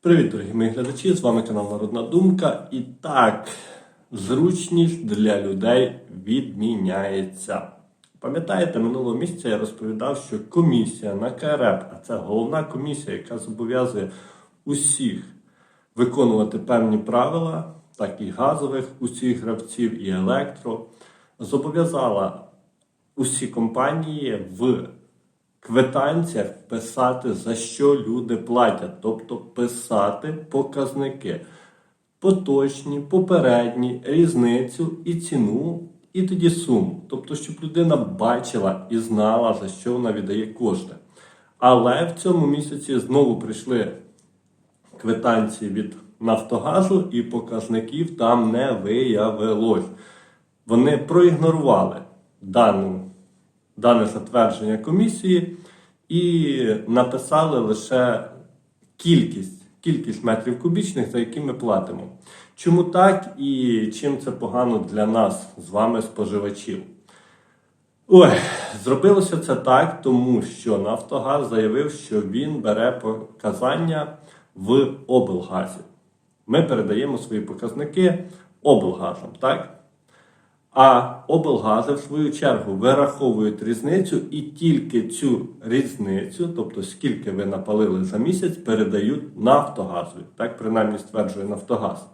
Привіт, дорогі мої глядачі! З вами канал Народна Думка. І так, зручність для людей відміняється. Пам'ятаєте, минулого місяця я розповідав, що комісія на КРЕП, а це головна комісія, яка зобов'язує усіх виконувати певні правила, так і газових, усіх гравців, і електро, зобов'язала усі компанії в квитанціях писати, за що люди платять, тобто писати показники. Поточні, попередні, різницю і ціну, і тоді суму. Тобто, щоб людина бачила і знала, за що вона віддає кошти. Але в цьому місяці знову прийшли квитанції від Нафтогазу, і показників там не виявилось. Вони проігнорували дану, дане затвердження комісії і написали лише кількість, кількість метрів кубічних, за які ми платимо. Чому так і чим це погано для нас з вами, споживачів? Ой, зробилося це так, тому що Нафтогаз заявив, що він бере показання в облгазі. Ми передаємо свої показники облгазам, так? А облгази, в свою чергу, вираховують різницю і тільки цю різницю, тобто скільки ви напалили за місяць, передають Нафтогазу. Так принаймні стверджує Нафтогаз.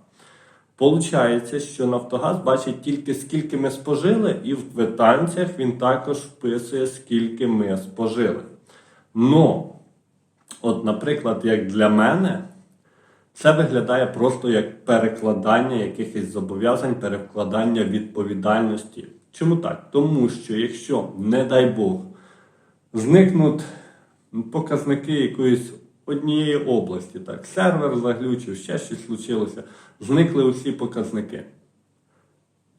Получається, що Нафтогаз бачить тільки скільки ми спожили, і в квитанціях він також вписує, скільки ми спожили. Но, от, наприклад, як для мене, це виглядає просто як перекладання якихось зобов'язань, перекладання відповідальності. Чому так? Тому що якщо, не дай Бог, зникнуть показники якоїсь однієї області, так, сервер заглючив, ще щось случилося, зникли усі показники.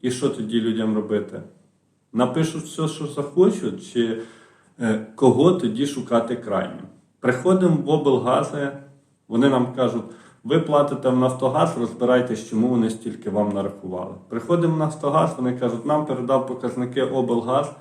І що тоді людям робити? Напишуть все, що захочуть, чи е, кого тоді шукати крайнім? Приходимо в облгази, вони нам кажуть, ви платите в Нафтогаз, розбирайтесь, чому вони стільки вам нарахували. Приходимо в Нафтогаз, вони кажуть, нам передав показники облгаз,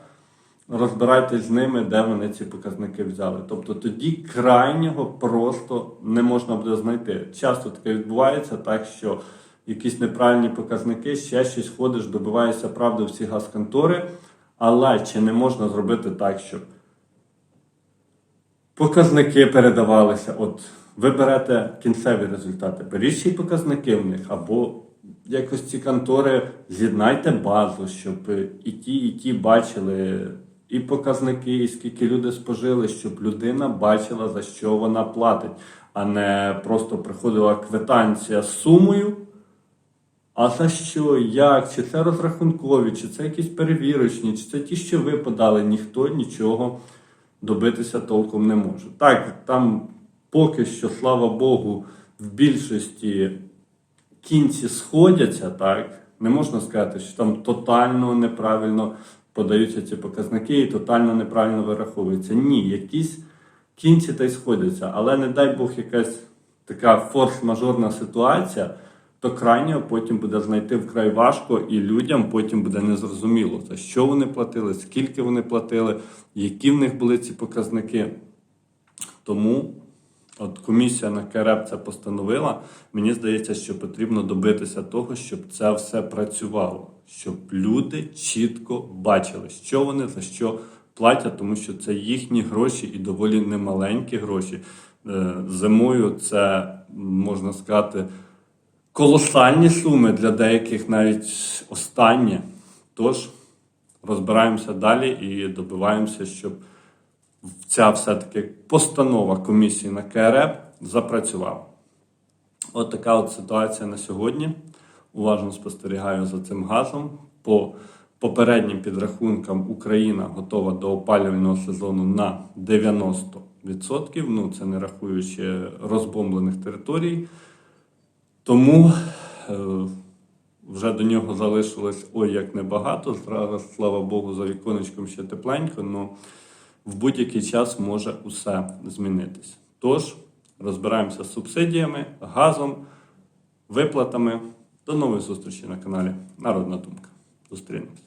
розбирайтесь з ними, де вони ці показники взяли. Тобто тоді крайнього просто не можна буде знайти. Часто таке відбувається так, що якісь неправильні показники, ще щось ходиш, добиваєшся правди всі газконтори, але чи не можна зробити так, щоб показники передавалися. От ви берете кінцеві результати, беріть ще показники в них, або якось ці контори з'єднайте базу, щоб і ті, і ті бачили і показники, і скільки люди спожили, щоб людина бачила, за що вона платить, а не просто приходила квитанція з сумою. А за що, як? Чи це розрахункові, чи це якісь перевірочні, чи це ті, що ви подали, ніхто нічого добитися толком не може. Так, там поки що, слава Богу, в більшості кінці сходяться, так, не можна сказати, що там тотально неправильно подаються ці показники і тотально неправильно вираховуються. Ні, якісь кінці та й сходяться, але не дай Бог якась така форс-мажорна ситуація. То крайнього потім буде знайти вкрай важко, і людям потім буде незрозуміло, за що вони платили, скільки вони платили, які в них були ці показники. Тому от комісія на КРЕП це постановила. Мені здається, що потрібно добитися того, щоб це все працювало, щоб люди чітко бачили, що вони за що платять, тому що це їхні гроші і доволі немаленькі гроші. Е, Зимою це можна сказати колосальні суми для деяких навіть останні. Тож розбираємося далі і добиваємося, щоб ця все-таки постанова комісії на КРЕП запрацювала. От така от ситуація на сьогодні. Уважно спостерігаю за цим газом. По попереднім підрахункам Україна готова до опалювального сезону на 90%. Ну, це не рахуючи розбомблених територій. Тому е, вже до нього залишилось ой як небагато. Зараз, слава Богу, за віконечком ще тепленько, але в будь-який час може усе змінитися. Тож, розбираємося з субсидіями, газом, виплатами. До нових зустрічей на каналі Народна Думка. Зустрінемось.